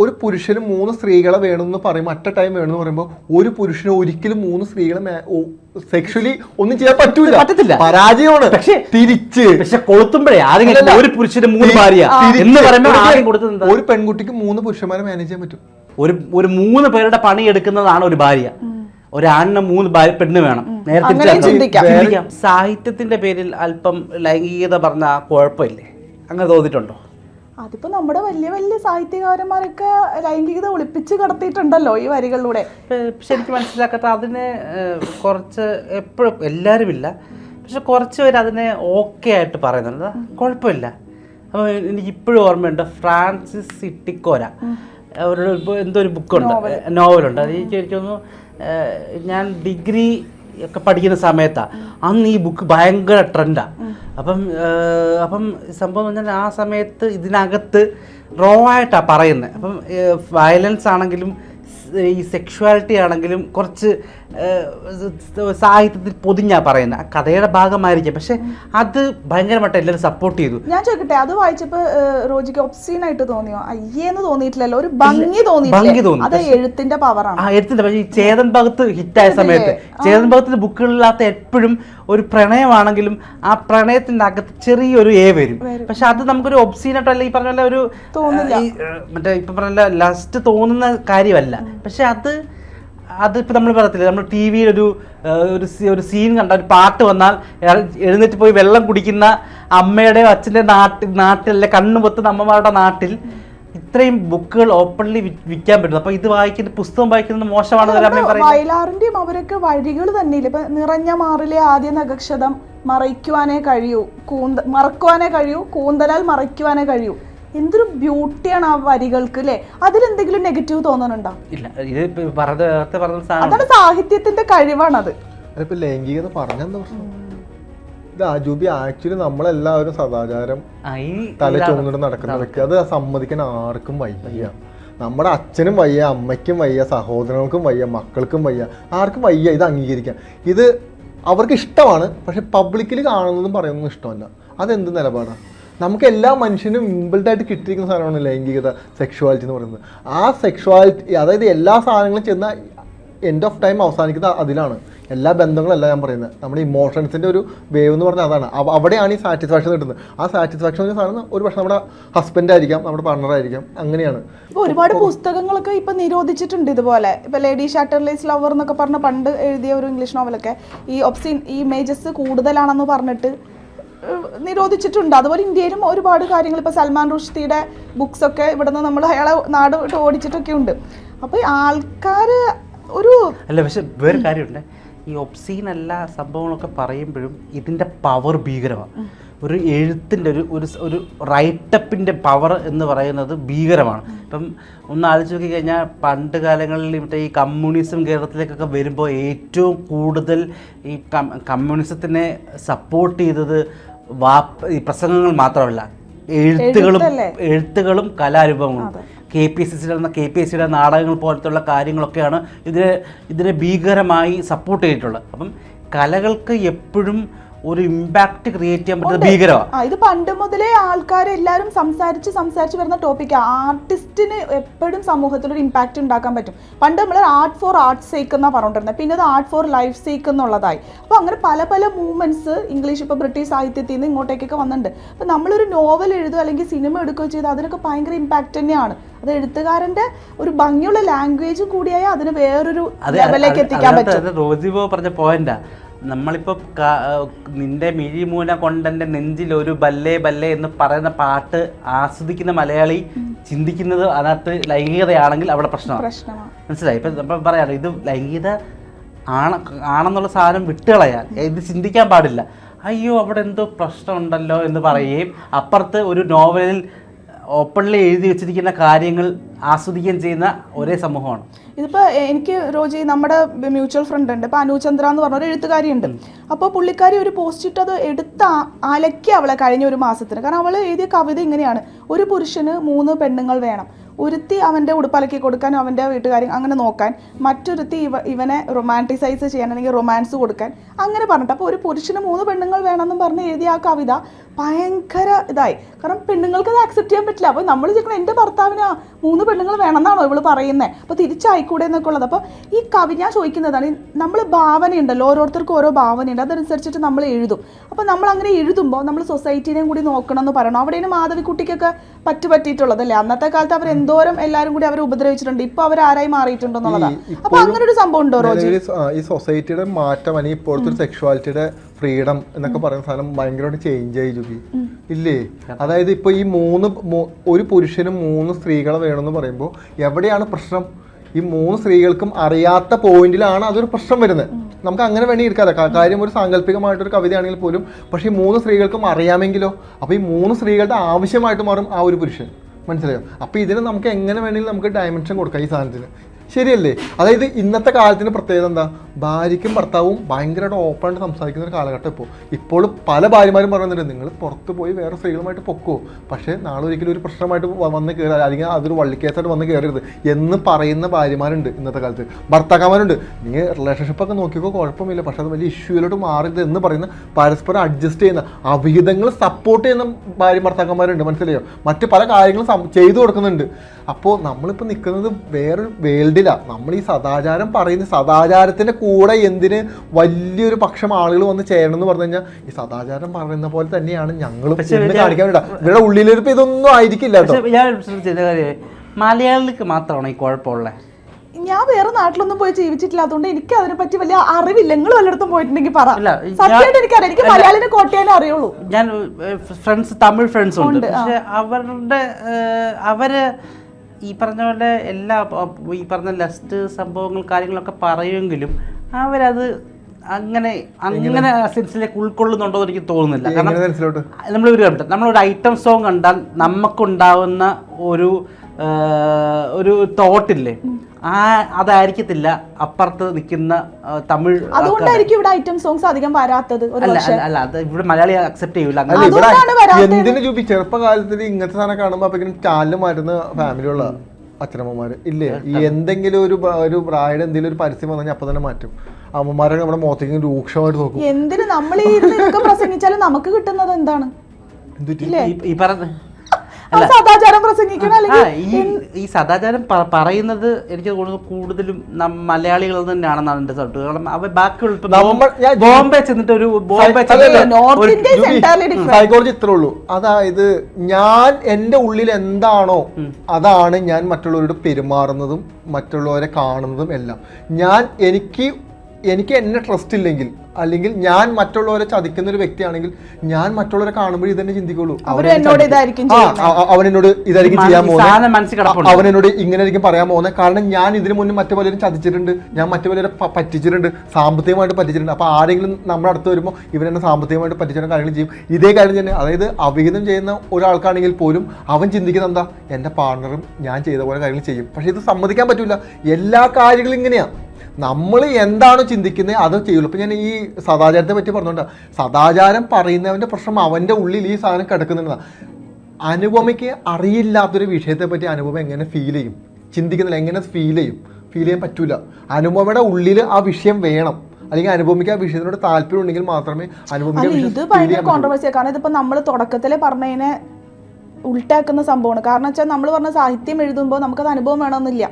ഒരു പുരുഷന് മൂന്ന് സ്ത്രീകളെ വേണമെന്ന് പറയുമ്പോൾ അറ്റ ടൈം വേണമെന്ന് പറയുമ്പോൾ ഒരു പുരുഷന് ഒരിക്കലും മൂന്ന് സ്ത്രീകളെ സെക്ഷലി ഒന്നും ചെയ്യാൻ പറ്റൂല. പറ്റത്തില്ല. പരാജയമാണ്. പക്ഷേ തിരിച്ച്. പക്ഷെ കൊളുത്തുമ്പോഴേ ആരെങ്കിലും ഒരു പുരുഷന് മൂന്ന് ഭാര്യ എന്ന് പറയുമ്പോൾ ഒരു- പെൺകുട്ടിക്ക് മൂന്ന് പുരുഷന്മാരെ മാനേജ് ചെയ്യാൻ പറ്റും. ഒരു ഒരു മൂന്ന് പേരുടെ പണി എടുക്കുന്നതാണ് ഒരു ഭാര്യ. ഒരാണിന് മൂന്ന് ഭാര്യ പെണ്ണ് വേണം. നേരത്തെ സാഹിത്യത്തിന്റെ പേരിൽ അല്പം ലൈംഗികത പറഞ്ഞ കുഴപ്പമില്ലേ? അങ്ങനെ തോന്നിയിട്ടുണ്ടോ? അതിപ്പോ നമ്മുടെ വലിയ വലിയ സാഹിത്യകാരന്മാരൊക്കെ ലൈംഗികത ഒളിപ്പിച്ച് കടത്തിയിട്ടുണ്ടല്ലോ ഈ വരികളിലൂടെ. ശരിക്കും മനസ്സിലാക്കട്ടെ അതിന് കുറച്ച് എപ്പോഴും എല്ലാവരും ഇല്ല പക്ഷെ കുറച്ച് പേര് അതിനെ ഓക്കെ ആയിട്ട് പറയുന്നുണ്ട്. കുഴപ്പമില്ല. അപ്പോൾ എനിക്ക് ഇപ്പോഴും ഓർമ്മയുണ്ട് ഫ്രാൻസിസ് സിട്ടിക്കോര. അവരുടെ എന്തോ ഒരു ബുക്കുണ്ട്. നോവലുണ്ട്. അത് എനിക്ക് തോന്നുന്നു ഞാൻ ഡിഗ്രി ഒക്കെ പഠിക്കുന്ന സമയത്താണ് അന്ന് ഈ ബുക്ക് ഭയങ്കര ട്രെൻഡാണ് അപ്പം അപ്പം സംഭവം എന്ന് പറഞ്ഞാൽ ആ സമയത്ത് ഇതിനകത്ത് റോ ആയിട്ടാണ് പറയുന്നത് അപ്പം വയലൻസ് ആണെങ്കിലും ഈ സെക്ഷുവാലിറ്റി ആണെങ്കിലും കുറച്ച് സാഹിത്യത്തിൽ പൊതിഞ്ഞാ പറയുന്ന. കഥയുടെ ഭാഗമായിരിക്കും. പക്ഷെ അത് ഭയങ്കരമായിട്ട് എല്ലാവരും സപ്പോർട്ട് ചെയ്തു. ഞാൻ ചോദിക്കട്ടെ അത് വായിച്ചപ്പോ റോജിക്ക് ഒബ്സീൻ ആയിട്ട് തോന്നിയോ? അയ്യേന്ന് തോന്നിയിട്ടില്ലല്ലോ. ഒരു ഭംഗി ഭംഗി തോന്നി. അത് എഴുത്തിന്റെ പവറാണ് ആ എഴുത്തിന്റെ പക്ഷേ ഈ ചേതൻ ഭഗത്ത് ഹിറ്റായ സമയത്ത് ചേതൻ ഭഗത്തിന്റെ ബുക്കുകളില്ലാത്ത എപ്പോഴും ഒരു പ്രണയമാണെങ്കിലും ആ പ്രണയത്തിന്റെ അകത്ത് ചെറിയൊരു എ വരും. പക്ഷെ അത് നമുക്കൊരു ഒബ്സീനായിട്ടോ അല്ല ഈ പറഞ്ഞ ഒരു മറ്റേ ഇപ്പൊ പറഞ്ഞ ലസ്റ്റ് തോന്നുന്ന കാര്യമല്ല. പക്ഷെ അത് അത് ഇപ്പൊ നമ്മൾ പറയത്തില്ല നമ്മൾ ടി വിയിൽ ഒരു ഒരു സീൻ കണ്ട ഒരു പാട്ട് വന്നാൽ എഴുന്നേറ്റ് പോയി വെള്ളം കുടിക്കുന്ന അമ്മയുടെ അച്ഛന്റെ നാട്ടിൽ നാട്ടിലെ കണ്ണു പൊത്തുന്ന അമ്മമാരുടെ നാട്ടിൽ ഇത്രയും ബുക്കുകൾ ഓപ്പൺലി വിൽക്കാൻ പറ്റുന്നു അപ്പൊ ഇത് വായിക്കുന്ന പുസ്തകം വായിക്കുന്നത് പറയുന്നത് വയലാറിന്റെയും അവരൊക്കെ വഴികൾ തന്നെയില്ല? ഇപ്പൊ നിറഞ്ഞ മാറിലെ ആദ്യ നഗക്ഷതം മറയ്ക്കുവാനേ കഴിയൂ കൂന്ത മറക്കുവാനേ കഴിയൂ കൂന്തലാൽ മറയ്ക്കുവാനേ കഴിയൂ. എന്തൊരു ബ്യൂട്ടിയാണ് ആ വരികൾക്ക് അല്ലേ അതിലെന്തെങ്കിലും നെഗറ്റീവ് തോന്നുന്നുണ്ടോ ഇല്ല ഇത് പറഞ്ഞ പറഞ്ഞ സാധനം. അതാണ് സാഹിത്യത്തിന്റെ കഴിവാണത്. അതിപ്പോ ലൈംഗികത പറഞ്ഞെന്താ പ്രശ്നം? ഇത് അജൂബി ആക്ച്വലി നമ്മളെല്ലാവരും സദാചാരം തല ചുമന്നിട്ട് നടക്കുന്ന വ്യക്തി. അത് സമ്മതിക്കാൻ ആർക്കും വയ്യ. നമ്മുടെ അച്ഛനും വയ്യ അമ്മയ്ക്കും വയ്യ സഹോദരങ്ങൾക്കും വയ്യ മക്കൾക്കും വയ്യ. ആർക്കും വയ്യ ഇത് അംഗീകരിക്കാം ഇത് അവർക്ക് ഇഷ്ടമാണ് പക്ഷെ പബ്ലിക്കിൽ കാണുന്നതും പറയുന്നതും ഇഷ്ടമല്ല. അതെന്ത് നിലപാടാണ് നമുക്ക് എല്ലാ മനുഷ്യനും ഇമ്പിൾഡായിട്ട് കിട്ടിയിരിക്കുന്ന സാധനമാണ് ലൈംഗികത സെക്ഷുവാലിറ്റി എന്ന് പറയുന്നത്. ആ സെക്ഷുവാലിറ്റി അതായത് എല്ലാ സാധനങ്ങളും ചെന്ന എൻഡ് ഓഫ് ടൈം അവസാനിക്കുന്നത് അതിലാണ്. എല്ലാ ബന്ധങ്ങളല്ല ഞാൻ പറയുന്നത്. നമ്മുടെ ഇമോഷൻസിന്റെ ഒരു വേവ് എന്ന് പറഞ്ഞാൽ അതാണ്. അവിടെയാണ് ഈ സാറ്റിസ്ഫാക്ഷൻ കിട്ടുന്നത്. ആ സാറ്റിസ്ഫാക്ഷൻ എന്ന് സാധനം ഒരു പക്ഷേ നമ്മുടെ ഹസ്ബൻഡ് ആയിരിക്കാം നമ്മുടെ പാർട്ണർ ആയിരിക്കാം അങ്ങനെയാണ്. ഇപ്പോൾ ഒരുപാട് പുസ്തകങ്ങളൊക്കെ ഇപ്പം നിരോധിച്ചിട്ടുണ്ട് ഇതുപോലെ. ഇപ്പോൾ ലേഡി ഷാറ്റർലൈസ് ലവർ എന്നൊക്കെ പറഞ്ഞ പണ്ട് എഴുതിയ ഒരു ഇംഗ്ലീഷ് നോവലൊക്കെ ഈ ഒപ്സിൻ ഈ ഇമേജസ് കൂടുതലാണെന്ന് പറഞ്ഞിട്ട് നിരോധിച്ചിട്ടുണ്ട്. അതുപോലെ ഇന്ത്യയിലും ഒരുപാട് കാര്യങ്ങൾ ഇപ്പൊ സൽമാൻ റുഷ്ദിയുടെ ബുക്സ് ഒക്കെ ഇവിടുന്ന് നമ്മൾ അയാളെ നാട് വിട്ട് ഓടിച്ചിട്ടൊക്കെ ഉണ്ട്. അപ്പോൾ ആൾക്കാര് ഒരു അല്ല പക്ഷെ വേറെ കാര്യമുണ്ട്. ഈ ഒബ്സീൻ അല്ല സംഭവങ്ങളൊക്കെ പറയുമ്പോഴും ഇതിന്റെ പവർ ഭീകരമാണ്. ഒരു എഴുത്തിന്റെ ഒരു ഒരു ഒരു റൈറ്റപ്പിന്റെ പവർ എന്ന് പറയുന്നത് ഭീകരമാണ്. ഇപ്പം ഒന്ന് ആലോചിച്ച് നോക്കി കഴിഞ്ഞാൽ പണ്ട് കാലങ്ങളിൽ മറ്റേ ഈ കമ്മ്യൂണിസം കേരളത്തിലേക്കൊക്കെ വരുമ്പോൾ ഏറ്റവും കൂടുതൽ ഈ കമ്മ്യൂണിസത്തിനെ സപ്പോർട്ട് ചെയ്തത് വാപ്പ് ഈ പ്രസംഗങ്ങൾ മാത്രമല്ല എഴുത്തുകളും എഴുത്തുകളും കലാരൂപങ്ങളും. കെ പി എസ് സി നടന്ന കെ പി എസ് സിയുടെ നാടകങ്ങൾ പോലത്തുള്ള കാര്യങ്ങളൊക്കെയാണ് ഇതിനെ ഇതിനെ ഭീകരമായി സപ്പോർട്ട് ചെയ്തിട്ടുള്ളത്. അപ്പം കലകൾക്ക് എപ്പോഴും ഒരു ഇമ്പാക്ട് ക്രിയേറ്റ് ചെയ്യാൻ പറ്റുന്ന ഭീകരമാണ് ഇത് പണ്ട് മുതലേ ആൾക്കാർ എല്ലാവരും സംസാരിച്ച് സംസാരിച്ച് വരുന്ന ടോപ്പിക് ആർട്ടിസ്റ്റിന് എപ്പോഴും സമൂഹത്തിൽ ഒരു ഇമ്പാക്റ്റ് ഉണ്ടാക്കാൻ പറ്റും. പണ്ട് നമ്മൾ ആർട്ട് ഫോർ ആർട്ട് സേക്ക് എന്നാ പറഞ്ഞിരുന്നത് പിന്നെ അത് ആർട്ട് ഫോർ ലൈഫ് സേക്ക് എന്നുള്ളതായി. അപ്പോൾ അങ്ങനെ പല പല മൂവ്മെന്റ്സ് ഇംഗ്ലീഷ് ഇപ്പോൾ ബ്രിട്ടീഷ് സാഹിത്യത്തിൽ നിന്ന് ഇങ്ങോട്ടേക്കൊക്കെ വന്നിട്ടുണ്ട് അപ്പോൾ നമ്മളൊരു നോവൽ എഴുതുക അല്ലെങ്കിൽ സിനിമ എടുക്കുകയോ ചെയ്താൽ അതിനൊക്കെ ഭയങ്കര ഇമ്പാക്റ്റ് തന്നെയാണ്. അത് എഴുത്തുകാരന്റെ ഒരു ഭംഗിയുള്ള ലാംഗ്വേജ് കൂടിയായ അതിന് വേറൊരു ലെവലിലേക്ക് എത്തിക്കാൻ പറ്റും. റോജിബോ പറഞ്ഞ പോയിന്റാ നമ്മളിപ്പോൾ നിന്റെ മിഴിമൂന കൊണ്ടെന്റെ നെഞ്ചിൽ ഒരു ബല്ലേ ബല്ലേ എന്ന് പറയുന്ന പാട്ട് ആസ്വദിക്കുന്ന മലയാളി ചിന്തിക്കുന്നത് അതിനകത്ത് ലൈംഗികതയാണെങ്കിൽ അവിടെ പ്രശ്നമാണ് മനസ്സിലായി? ഇപ്പം നമ്മൾ പറയാറ് ഇത് ലൈംഗികത ആണ ആണെന്നുള്ള സാധനം വിട്ടുകളയാൻ. ഇത് ചിന്തിക്കാൻ പാടില്ല. അയ്യോ അവിടെ എന്തോ പ്രശ്നമുണ്ടല്ലോ എന്ന് പറയുകയും അപ്പുറത്ത് ഒരു നോവലിൽ ഓപ്പൺലി എഴുതി വെച്ചിരിക്കുന്ന കാര്യങ്ങൾ ആസ്വദിക്കുകയും ചെയ്യുന്ന ഒരേ സമൂഹമാണ്. ഇതിപ്പോ എനിക്ക് രോജി നമ്മുടെ മ്യൂച്വൽ ഫ്രണ്ട് ഉണ്ട്. ഇപ്പൊ അനുചന്ദ്ര എന്ന് പറഞ്ഞ ഒരു എഴുത്തുകാരി ഉണ്ട് അപ്പോൾ പുള്ളിക്കാരി ഒരു പോസ്റ്റ് ഇട്ട് അത് എടുത്ത അലക്കി അവളെ കഴിഞ്ഞ ഒരു മാസത്തിന്. കാരണം അവൾ എഴുതിയ കവിത ഇങ്ങനെയാണ്. ഒരു പുരുഷന് മൂന്ന് പെണ്ണുങ്ങൾ വേണം. ഒരുത്തി അവന്റെ ഉടുപ്പലക്കി കൊടുക്കാൻ അവന്റെ വീട്ടുകാരി അങ്ങനെ നോക്കാൻ മറ്റൊരുത്തി ഇവ ഇവനെ റൊമാന്റിസൈസ് ചെയ്യാൻ അല്ലെങ്കിൽ റൊമാൻസ് കൊടുക്കാൻ അങ്ങനെ പറഞ്ഞിട്ട്. അപ്പോൾ ഒരു പുരുഷന് മൂന്ന് പെണ്ണുങ്ങൾ വേണമെന്നും പറഞ്ഞ് എഴുതിയ ആ കവിത ഭയങ്കര ഇതായി. കാരണം പെണ്ണുങ്ങൾക്ക് അത് അക്സെപ്റ്റ് ചെയ്യാൻ പറ്റില്ല. അപ്പോൾ നമ്മൾ ചോദിക്കണം എന്റെ ഭർത്താവിന് മൂന്ന് പെണ്ണുങ്ങൾ വേണമെന്നാണോ ഇവൾ പറയുന്നത് അപ്പോൾ തിരിച്ചായിക്കൂടെ എന്നൊക്കെ ഉള്ളത്. അപ്പോൾ ഈ കവി ഞാൻ ചോദിക്കുന്നതാണ് നമ്മൾ ഭാവനയുണ്ടല്ലോ ഓരോരുത്തർക്കും ഓരോ ഭാവനയുണ്ട്. അതനുസരിച്ചിട്ട് നമ്മൾ എഴുതും. അപ്പോൾ നമ്മൾ അങ്ങനെ എഴുതുമ്പോൾ നമ്മൾ സൊസൈറ്റീനെയും കൂടി നോക്കണം എന്ന് പറയണം. അവിടെയാണ് മാധവിക്കുട്ടിക്കൊക്കെ പറ്റു പറ്റിയിട്ടുള്ളതല്ലേ? അന്നത്തെ കാലത്ത് അവർ എന്തോരം എല്ലാവരും കൂടി അവരെ ഉപദ്രവിച്ചിട്ടുണ്ട്. ഇപ്പോൾ അവർ ആരായി മാറിയിട്ടുണ്ടെന്നുള്ളതാണ് അപ്പോൾ അങ്ങനെ ഒരു സംഭവം ഉണ്ടോ റോജി? ഈ സൊസൈറ്റിയുടെ മാറ്റം അല്ലെങ്കിൽ ഇപ്പോഴത്തെ സെക്ഷുവാലിറ്റിയുടെ ഫ്രീഡം എന്നൊക്കെ പറയുന്ന സാധനം ഭയങ്കരമായിട്ട് ചേഞ്ച് ആയി ജുബി. ഇല്ലേ? അതായത് ഇപ്പൊ ഈ മൂന്ന് ഒരു പുരുഷനും മൂന്ന് സ്ത്രീകളെ വേണമെന്ന് പറയുമ്പോൾ എവിടെയാണ് പ്രശ്നം? ഈ മൂന്ന് സ്ത്രീകൾക്കും അറിയാത്ത പോയിന്റിലാണ് അതൊരു പ്രശ്നം വരുന്നത്. നമുക്ക് അങ്ങനെ വേണി എടുക്കാതെ കാര്യം ഒരു സാങ്കല്പികമായിട്ടൊരു കവിതയാണെങ്കിൽ പോലും. പക്ഷേ ഈ മൂന്ന് സ്ത്രീകൾക്കും അറിയാമെങ്കിലോ? അപ്പോൾ ഈ മൂന്ന് സ്ത്രീകളുടെ ആവശ്യമായിട്ട് മാറും ആ ഒരു പുരുഷൻ. മനസ്സിലായോ? അപ്പോൾ ഇതിന് നമുക്ക് എങ്ങനെ വേണമെങ്കിലും നമുക്ക് ഡയമെൻഷൻ കൊടുക്കാം ഈ സാധനത്തിന്. ശരിയല്ലേ? അതായത് ഇന്നത്തെ കാലത്തിന് പ്രത്യേകത എന്താ? ഭാര്യയ്ക്കും ഭർത്താവും ഭയങ്കരമായിട്ട് ഓപ്പണായിട്ട് സംസാരിക്കുന്ന ഒരു കാലഘട്ടം ഇപ്പോൾ ഇപ്പോൾ പല ഭാര്യമാരും പറയുന്നുണ്ട് നിങ്ങൾ പുറത്ത് പോയി വേറെ സ്ത്രീകളുമായിട്ട് പൊക്കോ? പക്ഷേ നാളെ ഒരിക്കലും ഒരു പ്രശ്നമായിട്ട് വന്ന് കയറി അല്ലെങ്കിൽ അതൊരു വള്ളിക്കേസായിട്ട് വന്ന് കയറരുത് എന്ന് പറയുന്ന ഭാര്യമാരുണ്ട് ഇന്നത്തെ കാലത്ത്. ഭർത്താക്കന്മാരുണ്ട് നീ റിലേഷൻഷിപ്പൊക്കെ നോക്കിയപ്പോൾ കുഴപ്പമില്ല പക്ഷേ അത് വലിയ ഇഷ്യൂയിലോട്ട് മാറരുത് എന്ന് പറയുന്ന പരസ്പരം അഡ്ജസ്റ്റ് ചെയ്യുന്ന അവിഹിതങ്ങൾ സപ്പോർട്ട് ചെയ്യുന്ന ഭാര്യ ഭർത്താക്കന്മാരുണ്ട് മനസ്സിലായോ? മറ്റ് പല കാര്യങ്ങളും ചെയ്തു കൊടുക്കുന്നുണ്ട്. അപ്പോൾ നമ്മളിപ്പോൾ നിൽക്കുന്നത് വേറൊരു വേൾഡിലാണ് നമ്മൾ ഈ സദാചാരം പറയുന്ന സദാചാരത്തിന്റെ കൂടെ എന്തിന് വലിയൊരു പക്ഷം ആളുകൾ വന്ന് ചേരണം എന്ന് പറഞ്ഞു കഴിഞ്ഞാൽ ഈ സദാചാരം പറയുന്ന പോലെ തന്നെയാണ് ഞങ്ങൾ കാണിക്കാൻ വേണ്ട ഇവരുടെ ഉള്ളിലിരിപ്പ് ഇതൊന്നും ആയിരിക്കില്ല ഞാൻ ശ്രദ്ധിച്ച കാര്യം മലയാളികൾക്ക് മാത്രമാണ് ഈ കുഴപ്പമുള്ളത് ഞാൻ വേറെ നാട്ടിലൊന്നും പോയി ജീവിച്ചിട്ടില്ലാത്തതുകൊണ്ട് എനിക്ക് അതിനെ പറ്റി വലിയ അറിവില്ല. നിങ്ങൾ വല്ലയിടത്തും പോയിട്ടുണ്ടെങ്കിൽ പറ. ഇല്ല, ഞാൻ- സത്യമായിട്ട് എനിക്കറിയാം. എനിക്ക് മലയാളിനെ കോട്ടയാനേ അറിയുള്ളൂ. ഞാൻ ഫ്രണ്ട്സ് തമിഴ് ഫ്രണ്ട്സ് ഉണ്ട്. പക്ഷെ അവരുടെ അവർ ഈ പറഞ്ഞ പോലെ എല്ലാ ഈ പറഞ്ഞ ലസ്റ്റ് സംഭവങ്ങൾ കാര്യങ്ങളൊക്കെ പറയുമെങ്കിലും അവരത് അങ്ങനെ അങ്ങനെ സെൻസിലേക്ക് ഉൾക്കൊള്ളുന്നുണ്ടോ എന്ന് എനിക്ക് തോന്നുന്നില്ല. കാരണം കണ്ടിട്ട് നമ്മളൊരു ഐറ്റം സോങ് കണ്ടാൽ നമുക്കുണ്ടാവുന്ന ഒരു ഒരു തോട്ടില്ലേ? ആ അതായിരിക്കത്തില്ല അപ്പുറത്ത് നിൽക്കുന്ന തമിഴ്. അതുകൊണ്ടായിരിക്കും ഇവിടെ ഐറ്റം സോങ്സ് അധികം വരാത്തത് ഒരു അല്ല അല്ല അത് ഇവിടെ മലയാളി അക്സെപ്റ്റ് ചെയ്യൂല. എന്തിനു ചെറുപ്പകാലത്തിൽ ഇങ്ങനത്തെ സാധനം കാണുമ്പോൾ അപ്പൊ ചാനൽ മാറ്റുന്ന ഫാമിലിയുള്ള അച്ഛനമ്മമാര്. ഇല്ലേ? ഈ എന്തെങ്കിലും ഒരു ഒരു ബ്രായുടെ എന്തെങ്കിലും ഒരു പരസ്യം വന്നു കഴിഞ്ഞാൽ അപ്പൊ തന്നെ മാറ്റും. അമ്മമാരെ നമ്മുടെ മുഖത്തേക്ക് രൂക്ഷമായിട്ട് നോക്കും. എന്തിനു നമ്മൾ ഈ പ്രസംഗിച്ചാലും നമുക്ക് കിട്ടുന്നത് എന്താണ്? ഈ- പറഞ്ഞ സദാചാരം പ്രസംഗിക്കണം ഈ സദാചാരം പറയുന്നത് എനിക്ക് തോന്നുന്നു കൂടുതലും നം മലയാളികൾ തന്നെയാണെന്നാണ് എന്റെ സൗട്ട് കാരണം അവർ ബാക്കിയുള്ള ബോംബെ ചെന്നിട്ട് ഒരു Bombay north India is psychology ഇത്രേ ഉള്ളൂ. അതായത് ഞാൻ എന്റെ ഉള്ളിൽ എന്താണോ അതാണ് ഞാൻ മറ്റുള്ളവരോട് പെരുമാറുന്നതും മറ്റുള്ളവരെ കാണുന്നതും എല്ലാം. ഞാൻ എനിക്ക് എനിക്ക് എന്നെ ട്രസ്റ്റ് ഇല്ലെങ്കിൽ അല്ലെങ്കിൽ ഞാൻ മറ്റുള്ളവരെ ചതിക്കുന്ന ഒരു വ്യക്തിയാണെങ്കിൽ ഞാൻ മറ്റുള്ളവരെ കാണുമ്പോൾ ഇതന്നെ ചിന്തിക്കുള്ളൂ. അവൻ എന്നോട് ഇതായിരിക്കും ചെയ്യാൻ പോകുന്നത് അവൻ എന്നോട് ഇങ്ങനെ ആയിരിക്കും പറയാൻ പോകുന്നത് കാരണം ഞാൻ ഇതിനു മുന്നേ മറ്റു പലരും ചതിച്ചിട്ടുണ്ട്. ഞാൻ മറ്റു പലരെ പറ്റിച്ചിട്ടുണ്ട്. സാമ്പത്തികമായിട്ട് പറ്റിച്ചിട്ടുണ്ട്. അപ്പോൾ ആരെങ്കിലും നമ്മുടെ അടുത്ത് വരുമ്പോൾ ഇവരെന്നെ സാമ്പത്തികമായിട്ട് പറ്റിച്ചിട്ട് കാര്യങ്ങൾ ചെയ്യും. ഇതേ കാര്യം തന്നെ. അതായത് അവിഹിതം ചെയ്യുന്ന ഒരാൾക്കാണെങ്കിൽ പോലും അവൻ ചിന്തിക്കുന്നത് എന്താ? എന്റെ പാർട്ണറും ഞാൻ ചെയ്ത പോലെ കാര്യങ്ങൾ ചെയ്യും. പക്ഷെ ഇത് സമ്മതിക്കാൻ പറ്റില്ല എല്ലാ കാര്യങ്ങളും ഇങ്ങനെയാണ് നമ്മൾ എന്താണ് ചിന്തിക്കുന്നത് അത് ചെയ്യുള്ളൂ. ഇപ്പം ഞാൻ ഈ സദാചാരത്തെ പറ്റി പറഞ്ഞോണ്ടാ സദാചാരം പറയുന്നവന്റെ പ്രശ്നം അവന്റെ ഉള്ളിൽ ഈ സാധനം കിടക്കുന്നുണ്ടെന്നാണ് അനുപമയ്ക്ക് അറിയില്ലാത്തൊരു വിഷയത്തെ പറ്റി അനുപമ എങ്ങനെ ഫീൽ ചെയ്യും? ചിന്തിക്കുന്നില്ല എങ്ങനെ ഫീൽ ചെയ്യും? ഫീൽ ചെയ്യാൻ പറ്റില്ല അനുപമയുടെ ഉള്ളിൽ ആ വിഷയം വേണം. അല്ലെങ്കിൽ അനുഭവിക്കാൻ വിഷയത്തിനോട് താല്പര്യം ഉണ്ടെങ്കിൽ മാത്രമേ അനുഭവിക്കാൻ ഇത് ഭയങ്കര കോൺട്രവേഴ്സിയാണ് കാരണം ഇതിപ്പോ നമ്മൾ തുടക്കത്തിലെ പറഞ്ഞതിനെ ഉൾട്ടാക്കുന്ന സംഭവമാണ്. കാരണം വെച്ചാൽ നമ്മൾ പറഞ്ഞ സാഹിത്യം എഴുതുമ്പോൾ നമുക്കത് അനുഭവം വേണമെന്നില്ല.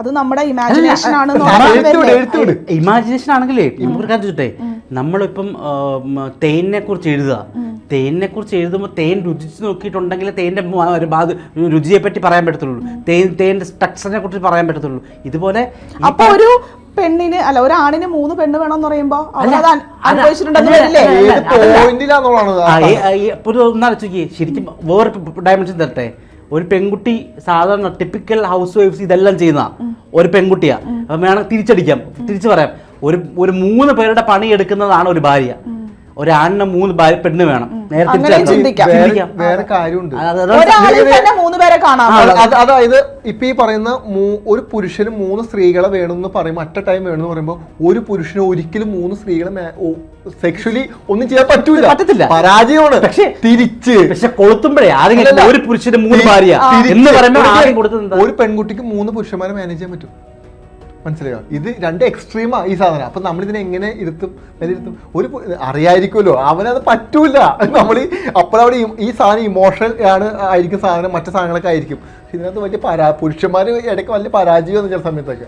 അത് നമ്മുടെ ഇമാജിനേഷൻ ആണ് ഇമാജിനേഷൻ ആണെങ്കിലേ നമുക്ക് ഒരു കാര്യം ചോദിച്ചോട്ടെ? നമ്മളിപ്പം തേനിനെ കുറിച്ച് എഴുതുക. തേനിനെ കുറിച്ച് എഴുതുമ്പോൾ തേൻ രുചിച്ച് നോക്കിയിട്ടുണ്ടെങ്കിൽ തേന്റെ ഒരു ഭാഗ രുചിയെ പറ്റി പറയാൻ പറ്റത്തുള്ളൂ. തേൻ തേന്റെ സ്ട്രക്ചറിനെ കുറിച്ച് പറയാൻ പറ്റത്തുള്ളൂ. ഇതുപോലെ അപ്പോൾ അപ്പൊ ഒരു പെണ്ണിന് അല്ല ഒരു ആണിന് മൂന്ന് പെണ്ണ് വേണം എന്ന് പറയുമ്പോ അവരത് അനുഭവിച്ചിട്ടുണ്ടെന്ന് വരില്ലേ? ഒന്നാലോചിക്കേ ശരിക്കും വേറെ ഡയമെൻഷൻ തരട്ടെ. ഒരു പെൺകുട്ടി സാധാരണ ടിപ്പിക്കൽ ഹൗസ് വൈഫ്സ് ഇതെല്ലാം ചെയ്യുന്ന ഒരു പെൺകുട്ടിയാ. വേണം തിരിച്ചടിക്കാം. തിരിച്ചു പറയാം. ഒരു ഒരു മൂന്ന് പേരുടെ പണി എടുക്കുന്നതാണ് ഒരു ഭാര്യ. ഒരാണിന് മൂന്ന് പെണ്ണ് വേണം. നേരത്തെ. വേറെ കാര്യമുണ്ട്. അതായത് ഇപ്പൊ ഈ പറയുന്ന ഒരു പുരുഷന് മൂന്ന് സ്ത്രീകളെ വേണമെന്ന് പറയുമ്പോൾ അറ്റ ടൈം വേണമെന്ന് പറയുമ്പോൾ ഒരു പുരുഷന് ഒരിക്കലും മൂന്ന് സ്ത്രീകളെ സെക്ഷലി ഒന്നും ചെയ്യാൻ പറ്റൂല. പറ്റത്തില്ല. പരാജയമാണ്. പക്ഷെ തിരിച്ച്. പക്ഷെ കൊളുത്തുമ്പോഴേ ആരെങ്കിലും ഒരു പുരുഷന് മൂന്ന് ഭാര്യ എന്ന് പറയുമ്പോൾ ഒരു പെൺകുട്ടിക്ക് മൂന്ന് പുരുഷന്മാരെ മാനേജ് ചെയ്യാൻ പറ്റും. മനസ്സിലായോ? ഇത് രണ്ട് എക്സ്ട്രീമാ ഈ സാധനം. അപ്പൊ നമ്മൾ ഇതിനെ എങ്ങനെ ഇരുത്തും? വിലയിരുത്തും ഒരു അറിയായിരിക്കുമല്ലോ. അവനത് പറ്റൂല. നമ്മൾ അപ്പോഴവിടെ ഈ- സാധനം ഇമോഷണൽ ആണ് ആയിരിക്കും സാധനം. മറ്റു സാധനങ്ങളൊക്കെ ആയിരിക്കും. ഇതിനകത്ത് വലിയ പരാ പുരുഷന്മാർ ഇടയ്ക്ക് വലിയ പരാജയം ചില സമയത്തൊക്കെ.